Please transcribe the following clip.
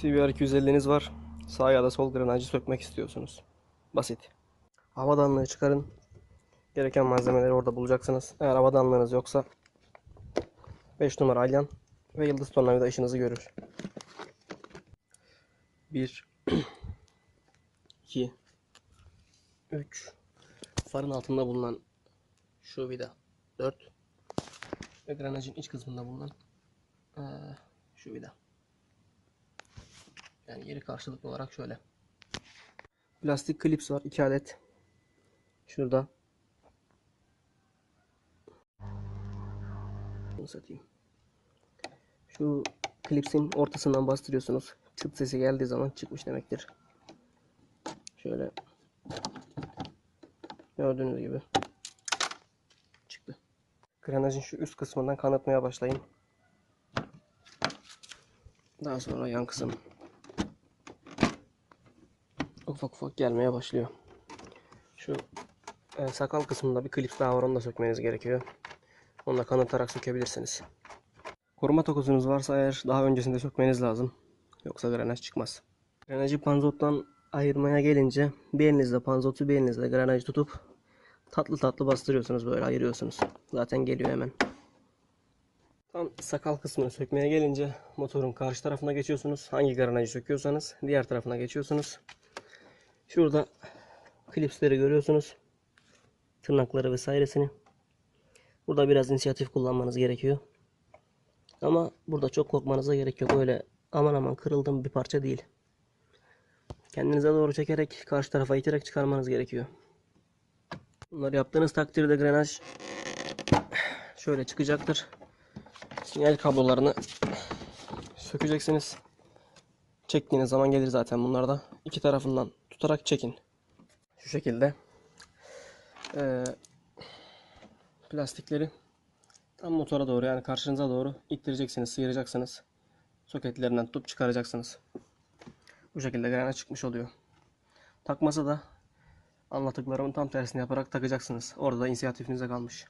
CBR 250'niz var. Sağ ya da sol granajı sökmek istiyorsunuz. Basit. Havadanlığı çıkarın. Gereken malzemeleri orada bulacaksınız. Eğer havadanlığınız yoksa 5 numara alyan ve yıldız tornavida işinizi görür. 1 2 3 Farın altında bulunan şu vida 4 ve granajın iç kısmında bulunan eee, şu vida. Yani yeri karşılıklı olarak şöyle. Plastik klips var 2 adet. Şurada. Bunu satayım. Şu klipsin ortasından bastırıyorsunuz. Çıt sesi geldiği zaman çıkmış demektir. Şöyle. Gördüğünüz gibi. Çıktı. Granajın şu üst kısmından kanatmaya başlayın. Daha sonra yan kısım ufak ufak gelmeye başlıyor. Şu e, sakal kısmında bir klip daha var onu da sökmeniz gerekiyor. Onu da kanatarak sökebilirsiniz. Koruma tokozunuz varsa eğer daha öncesinde sökmeniz lazım. Yoksa granaj çıkmaz. Granajı panzottan ayırmaya gelince bir elinizle panzotu bir elinizle granajı tutup tatlı tatlı bastırıyorsunuz böyle ayırıyorsunuz. Zaten geliyor hemen. Tam sakal kısmını sökmeye gelince motorun karşı tarafına geçiyorsunuz. Hangi granajı söküyorsanız diğer tarafına geçiyorsunuz. Şurada klipsleri görüyorsunuz. Tırnakları vesairesini. Burada biraz inisiyatif kullanmanız gerekiyor. Ama burada çok korkmanıza gerek yok. Öyle aman aman kırıldım bir parça değil. Kendinize doğru çekerek karşı tarafa iterek çıkarmanız gerekiyor. Bunları yaptığınız takdirde grenaj şöyle çıkacaktır. Sinyal kablolarını sökeceksiniz. Çektiğiniz zaman gelir zaten bunlar da. İki tarafından tutarak çekin. Şu şekilde. Ee, plastikleri tam motora doğru yani karşınıza doğru ittireceksiniz, sıyıracaksınız. Soketlerinden tutup çıkaracaksınız. Bu şekilde granaj çıkmış oluyor. Takması da anlattıklarımın tam tersini yaparak takacaksınız. Orada da inisiyatifinize kalmış.